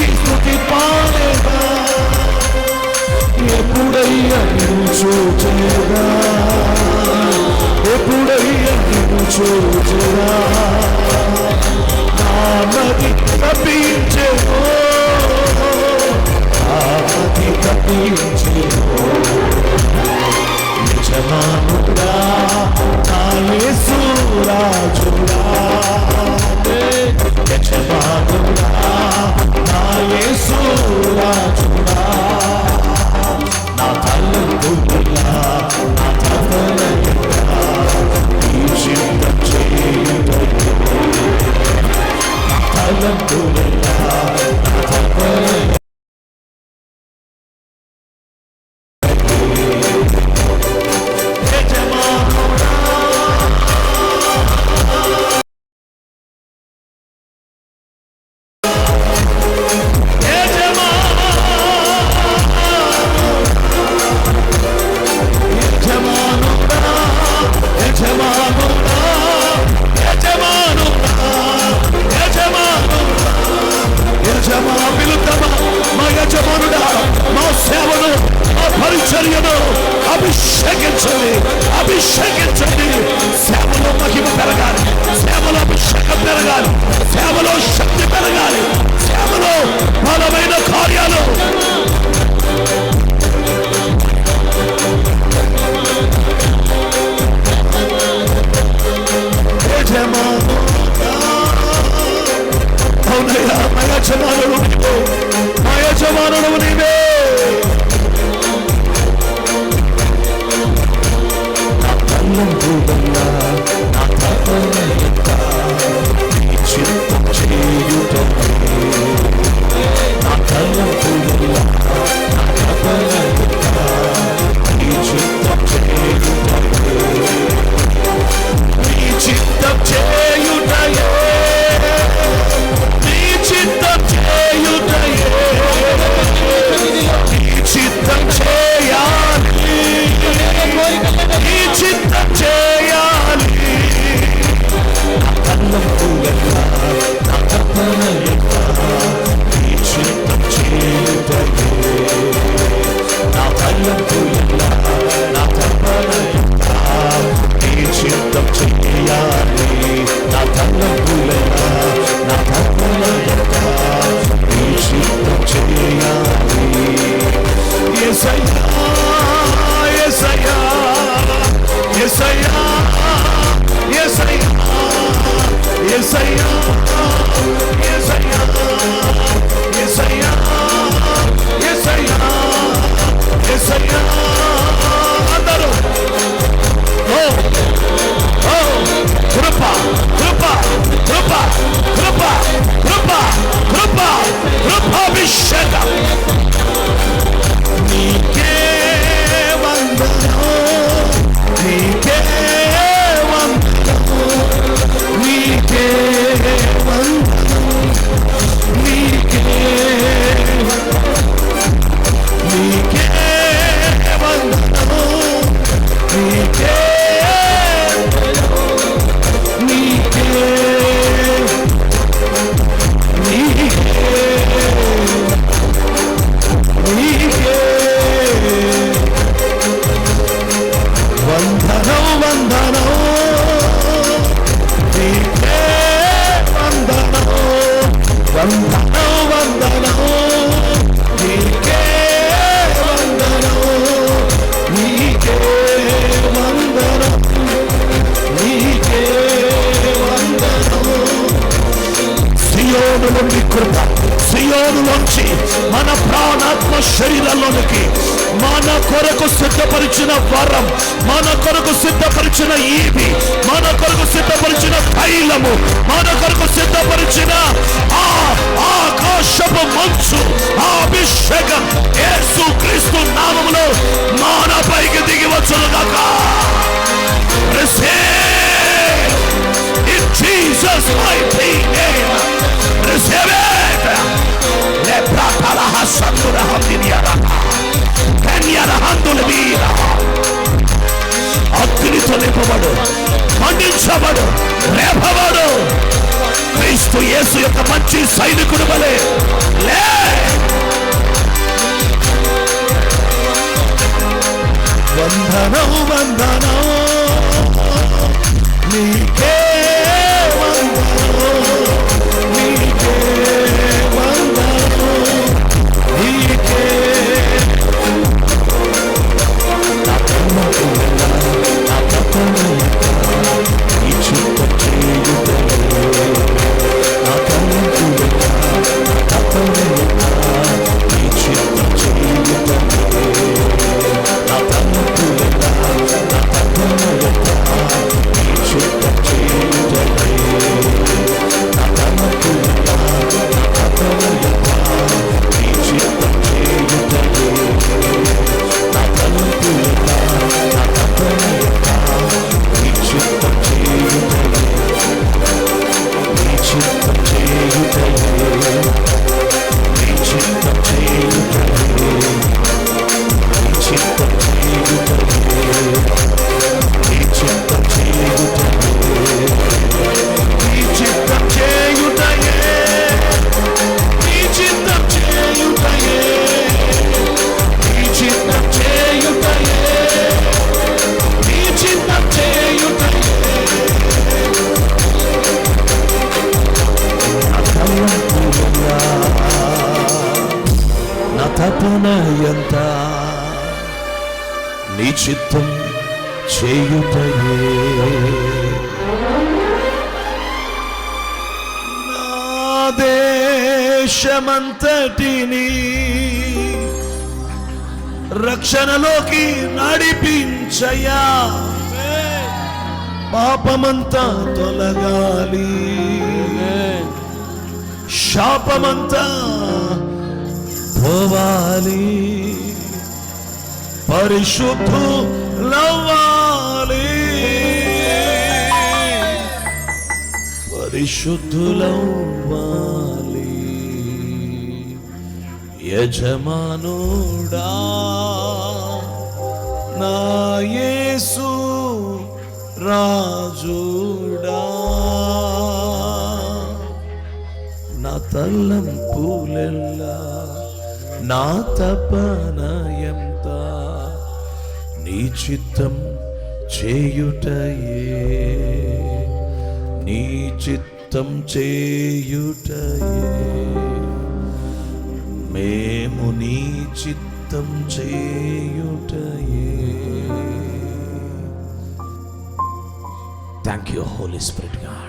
స్థుతించి స్థుతి పాడేదా ఎప్పుడయ్యా నిన్ను చూచేదా? ఎప్పుడయ్యా నిన్ను చూచేదా? నా నది తప్పించేవో ఆ నది తప్పించేవో నిజమానుడా الحمد لله ఎసయ్యా ఎసయ్యా ఎసయ్యా ఎసయ్యా ఎసయ్యా ఎసయ్యా ఎసయ్యా అందరూ. ఓ ఓ కృప కృప కృప కృప కృప కృప కృపాభిషేకం. శరీరంలోనికి మన కొరకు సిద్ధపరిచిన వరం మన కొరకు సిద్ధపరిచిన ఈవి మన కొరకు సిద్ధపరిచిన తైలము మన కొరకు సిద్ధపరిచిన ఆ ఆకాశపు మంచు ఆ అభిషేకం యేసు క్రీస్తు నామములో మన పైకి దిగి వచ్చును سطر حمد يراها كان يرى حمد بيراها అగ్నితో నింపబడు రేపబడు క్రీస్తు యేసు యొక్క మంచి సైనికుడు బలే లే వందనం వందనం నీకే నీ చిత్తం చేయుటయే. నా దేశమంతటిని రక్షణలోకి నడిపించయా. పాపమంతా తొలగాలి. శాపమంతా పోవాలి. పరిశుద్ధు లవ్వాలి పరిశుద్ధులవ్వాలి. యజమానుడా నా యేసు రాజుడా. నా తల్లం పూలెల్లా నా తపనయ నీ చిత్తం చేయుటయే. నీ చిత్తం చేయుటయే. మేము నీ చిత్తం చేయుటయే. Thank you Holi స్పిరిట్గా